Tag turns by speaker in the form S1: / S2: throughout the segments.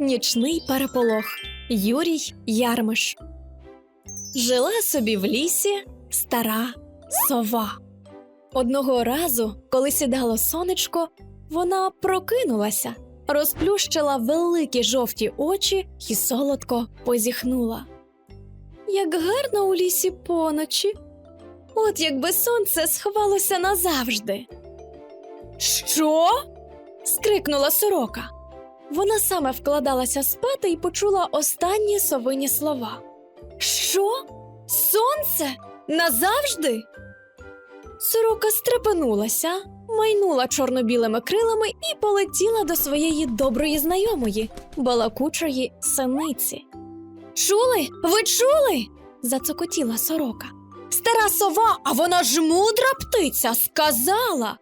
S1: Нічний переполох Юрій Ярмиш. Жила собі в лісі стара сова. Одного разу, коли сідало сонечко, вона прокинулася, розплющила великі жовті очі і солодко позіхнула. Як гарно у лісі поночі. От якби сонце сховалося назавжди. Що? скрикнула сорока. Вона саме вкладалася спати і почула останні совині слова. Що? Сонце? Назавжди? Сорока стрепенулася, майнула чорно-білими крилами і полетіла до своєї доброї знайомої, балакучої синиці. Чули? Ви чули? зацокотіла сорока. Стара сова, а вона ж мудра птиця, сказала.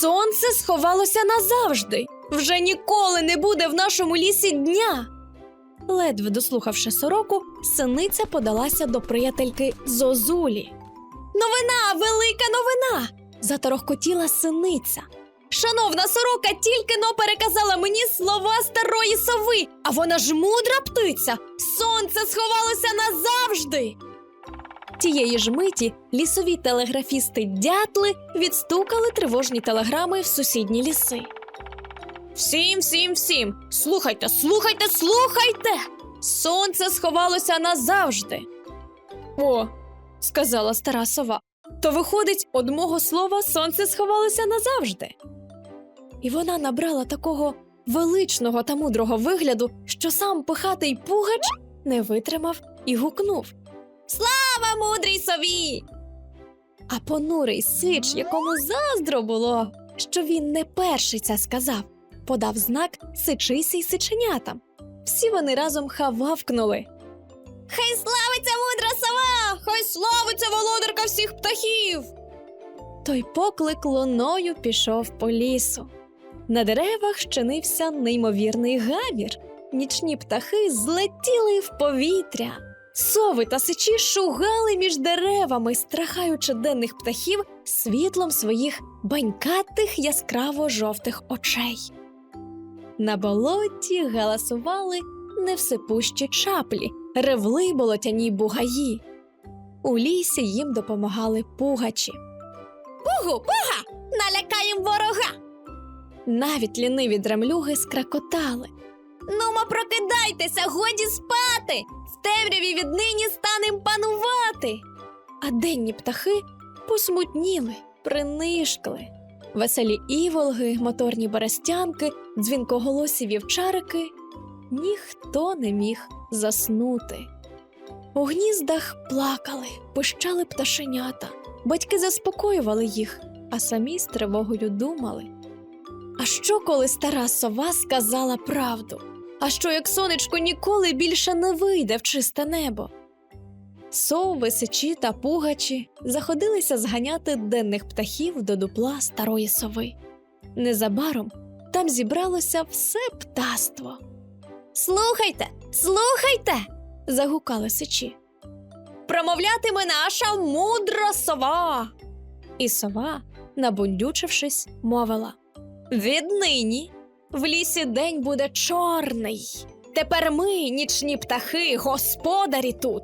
S1: Сонце сховалося назавжди. Вже ніколи не буде в нашому лісі дня. Ледве дослухавши сороку, синиця подалася до приятельки Зозулі. Новина, велика новина. заторохкотіла синиця. Шановна сорока тільки но переказала мені слова старої сови, а вона ж мудра птиця. Сонце сховалося назавжди. Тієї ж миті лісові телеграфісти дятли відстукали тривожні телеграми в сусідні ліси. Всім, всім, всім. Слухайте, слухайте, слухайте. Сонце сховалося назавжди. О, сказала стара сова. То виходить, од мого слова сонце сховалося назавжди. І вона набрала такого величного та мудрого вигляду, що сам пихатий пугач не витримав і гукнув Слава мудрій сові! А понурий сич, якому заздро було, що він не перший це сказав, подав знак сичися й сиченятам. Всі вони разом хававкнули. Хай славиться мудра сова! Хай славиться володарка всіх птахів. Той поклик луною пішов по лісу. На деревах щинився неймовірний гавір. Нічні птахи злетіли в повітря. Сови та сичі шугали між деревами, страхаючи денних птахів світлом своїх банькатих яскраво-жовтих очей. На болоті галасували невсипущі чаплі, ревли болотяні бугаї. У лісі їм допомагали пугачі. Пугу, пуга! Налякаєм ворога! Навіть ліниві дремлюги скракотали. Нумо, прокидайтеся, годі спати! В темряві віднині станем панувати. А денні птахи посмутніли, принишкли. Веселі іволги, моторні берестянки, дзвінкоголосі вівчарики ніхто не міг заснути. У гніздах плакали, пищали пташенята, батьки заспокоювали їх, а самі з тривогою думали. А що, коли стара сова сказала правду? А що як сонечко ніколи більше не вийде в чисте небо? Сови, сичі та пугачі заходилися зганяти денних птахів до дупла старої сови. Незабаром там зібралося все птаство. Слухайте, слухайте. загукали сичі. Промовлятиме наша мудра сова. І сова, набундючившись, мовила Віднині в лісі день буде чорний. Тепер ми, нічні птахи, господарі тут.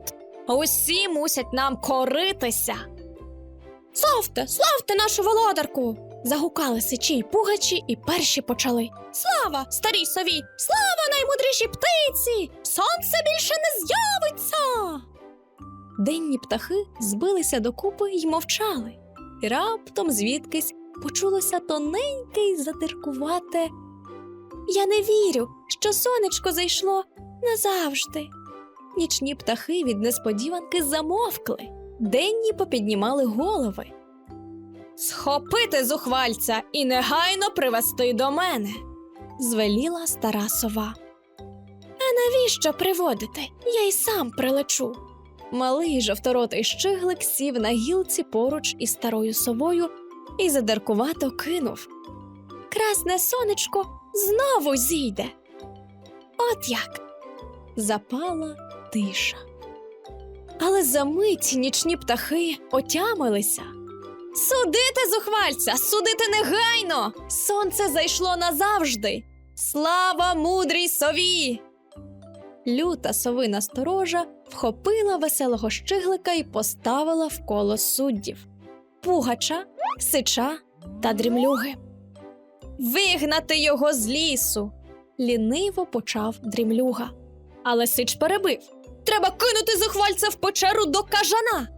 S1: Усі мусять нам коритися. Славте, славте нашу володарку. загукали сичі й пугачі, і перші почали. Слава, старій сові! Слава наймудрішій птиці! Сонце більше не з'явиться. Денні птахи збилися докупи й мовчали, і раптом звідкись почулося тоненьке й задиркувате. Я не вірю, що сонечко зайшло назавжди. Нічні птахи від несподіванки замовкли, денні попіднімали голови. Схопити зухвальця і негайно привести до мене, звеліла стара сова. А навіщо приводити? Я й сам прилечу. Малий жовторотий щиглик сів на гілці поруч із старою совою і задеркувато кинув. Красне сонечко знову зійде. От як запала тиша. Але за мить нічні птахи отямилися. Судити зухвальця, судити негайно. Сонце зайшло назавжди. Слава мудрій сові! люта совина сторожа вхопила веселого щиглика і поставила в коло суддів пугача, сича та дрімлюги. Вигнати його з лісу. ліниво почав дрімлюга. Але сич перебив. Треба кинути зухвальця в печеру до кажана.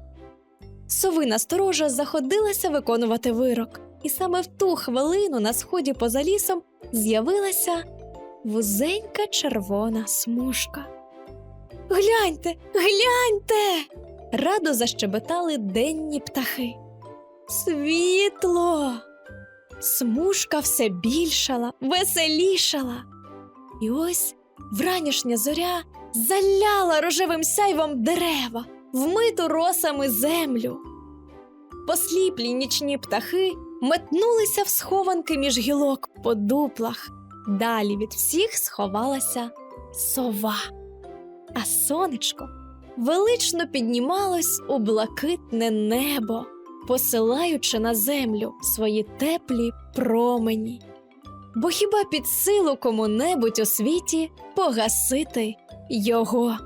S1: Совина сторожа заходилася виконувати вирок, і саме в ту хвилину на сході поза лісом з'явилася вузенька червона смужка. Гляньте, гляньте. Радо защебетали денні птахи. Світло. Смужка все більшала, веселішала. І ось вранішня зоря заляла рожевим сяйвом дерева, вмиту росами землю. Посліплі нічні птахи метнулися в схованки між гілок по дуплах. Далі від всіх сховалася сова. А сонечко велично піднімалось у блакитне небо, посилаючи на землю свої теплі промені. Бо хіба під силу кому-небудь у світі погасити його?